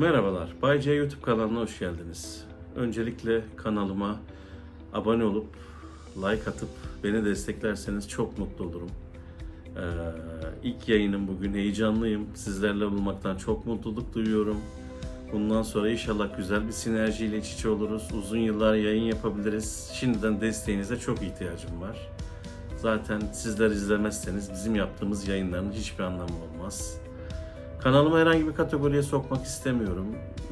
Merhabalar, Bay C YouTube kanalına hoş geldiniz. Öncelikle kanalıma abone olup, like atıp beni desteklerseniz çok mutlu olurum. Ee, ilk yayınım bugün, heyecanlıyım. Sizlerle olmaktan çok mutluluk duyuyorum. Bundan sonra inşallah güzel bir sinerjiyle iç içe oluruz. Uzun yıllar yayın yapabiliriz. Şimdiden desteğinize çok ihtiyacım var. Zaten sizler izlemezseniz bizim yaptığımız yayınların hiçbir anlamı olmaz. Kanalıma herhangi bir kategoriye sokmak istemiyorum.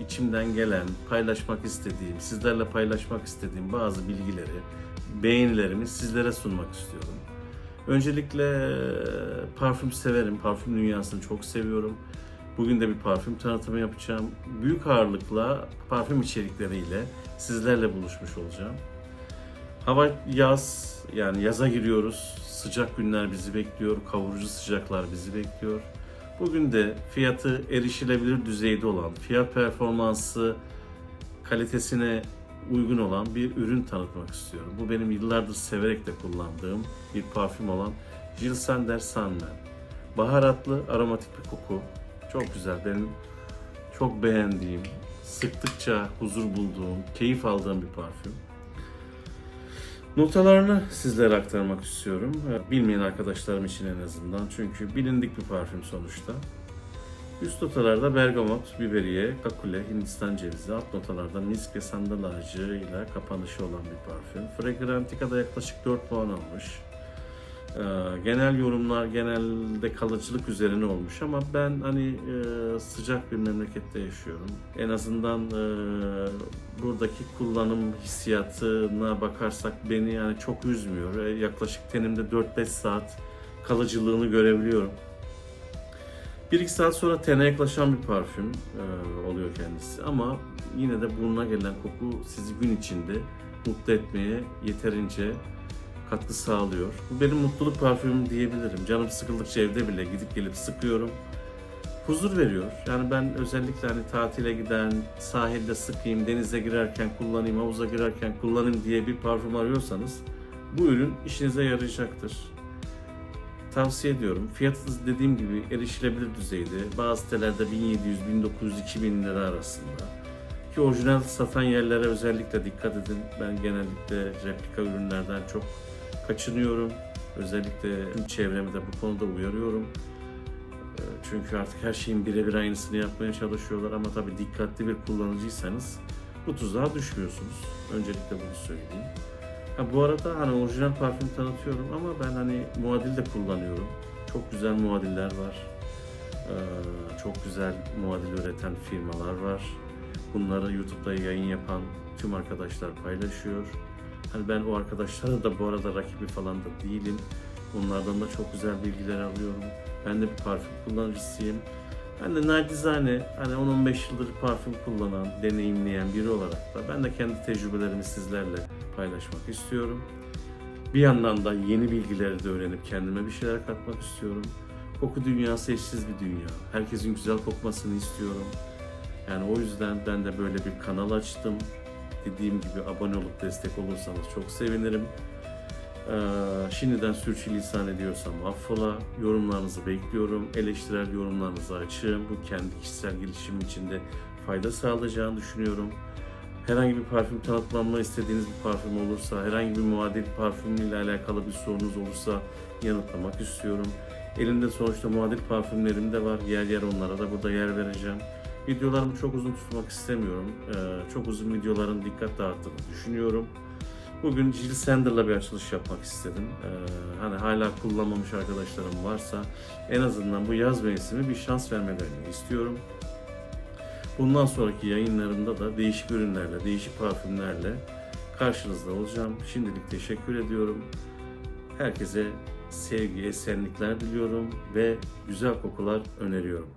İçimden gelen, paylaşmak istediğim, sizlerle paylaşmak istediğim bazı bilgileri, beğenilerimi sizlere sunmak istiyorum. Öncelikle parfüm severim, parfüm dünyasını çok seviyorum. Bugün de bir parfüm tanıtımı yapacağım. Büyük ağırlıkla parfüm içerikleriyle sizlerle buluşmuş olacağım. Hava yaz, yani yaza giriyoruz. Sıcak günler bizi bekliyor, kavurucu sıcaklar bizi bekliyor. Bugün de fiyatı erişilebilir düzeyde olan, fiyat performansı kalitesine uygun olan bir ürün tanıtmak istiyorum. Bu benim yıllardır severek de kullandığım bir parfüm olan Jill Sander Sunman. Baharatlı, aromatik bir koku. Çok güzel. Benim çok beğendiğim, sıktıkça huzur bulduğum, keyif aldığım bir parfüm. Notalarını sizlere aktarmak istiyorum. Bilmeyen arkadaşlarım için en azından. Çünkü bilindik bir parfüm sonuçta. Üst notalarda bergamot, biberiye, kakule, hindistan cevizi. Alt notalarda misk ve sandal ağacı ile kapanışı olan bir parfüm. Fragrantica'da yaklaşık 4 puan almış. Ee, genel yorumlar genelde kalıcılık üzerine olmuş ama ben hani e, sıcak bir memlekette yaşıyorum. En azından e, buradaki kullanım hissiyatına bakarsak beni yani çok üzmüyor. E, yaklaşık tenimde 4-5 saat kalıcılığını görebiliyorum. 1-2 saat sonra tene yaklaşan bir parfüm oluyor kendisi ama yine de burnuna gelen koku sizi gün içinde mutlu etmeye yeterince katkı sağlıyor. Bu benim mutluluk parfümüm diyebilirim. Canım sıkıldıkça evde bile gidip gelip sıkıyorum. Huzur veriyor. Yani ben özellikle hani tatile giden, sahilde sıkayım, denize girerken kullanayım, havuza girerken kullanayım diye bir parfüm arıyorsanız bu ürün işinize yarayacaktır. Tavsiye ediyorum. Fiyatı dediğim gibi erişilebilir düzeyde. Bazı sitelerde 1700, 1900, 2000 lira arasında. Ki orijinal satan yerlere özellikle dikkat edin. Ben genellikle replika ürünlerden çok kaçınıyorum. Özellikle tüm çevremi de bu konuda uyarıyorum. Ee, Çünkü artık her şeyin birebir aynısını yapmaya çalışıyorlar ama tabii dikkatli bir kullanıcıysanız bu tuzağa düşmüyorsunuz. Öncelikle bunu söyleyeyim. Ha, bu arada hani orijinal parfüm tanıtıyorum ama ben hani muadil de kullanıyorum. Çok güzel muadiller var. Ee, çok güzel muadil üreten firmalar var. Bunları YouTube'da yayın yapan tüm arkadaşlar paylaşıyor. Hani ben o arkadaşlara da bu arada rakibi falan da değilim. Onlardan da çok güzel bilgiler alıyorum. Ben de bir parfüm kullanıcısıyım. Ben de nacizane hani 10-15 yıldır parfüm kullanan, deneyimleyen biri olarak da ben de kendi tecrübelerimi sizlerle paylaşmak istiyorum. Bir yandan da yeni bilgileri de öğrenip kendime bir şeyler katmak istiyorum. Koku dünyası eşsiz bir dünya. Herkesin güzel kokmasını istiyorum. Yani o yüzden ben de böyle bir kanal açtım. Dediğim gibi abone olup destek olursanız çok sevinirim. Ee, şimdiden sürçülisan ediyorsam affola. Yorumlarınızı bekliyorum. Eleştirel yorumlarınızı açığım. Bu kendi kişisel gelişim için de fayda sağlayacağını düşünüyorum. Herhangi bir parfüm tanıtmamı istediğiniz bir parfüm olursa, herhangi bir muadil parfüm ile alakalı bir sorunuz olursa yanıtlamak istiyorum. Elimde sonuçta muadil parfümlerim de var. Yer yer onlara da burada yer vereceğim. Videolarımı çok uzun tutmak istemiyorum. Ee, çok uzun videoların dikkat dağıttığını düşünüyorum. Bugün Jill Sander'la bir açılış yapmak istedim. Ee, hani hala kullanmamış arkadaşlarım varsa en azından bu yaz mevsimi bir şans vermelerini istiyorum. Bundan sonraki yayınlarımda da değişik ürünlerle, değişik parfümlerle karşınızda olacağım. Şimdilik teşekkür ediyorum. Herkese sevgi, esenlikler diliyorum ve güzel kokular öneriyorum.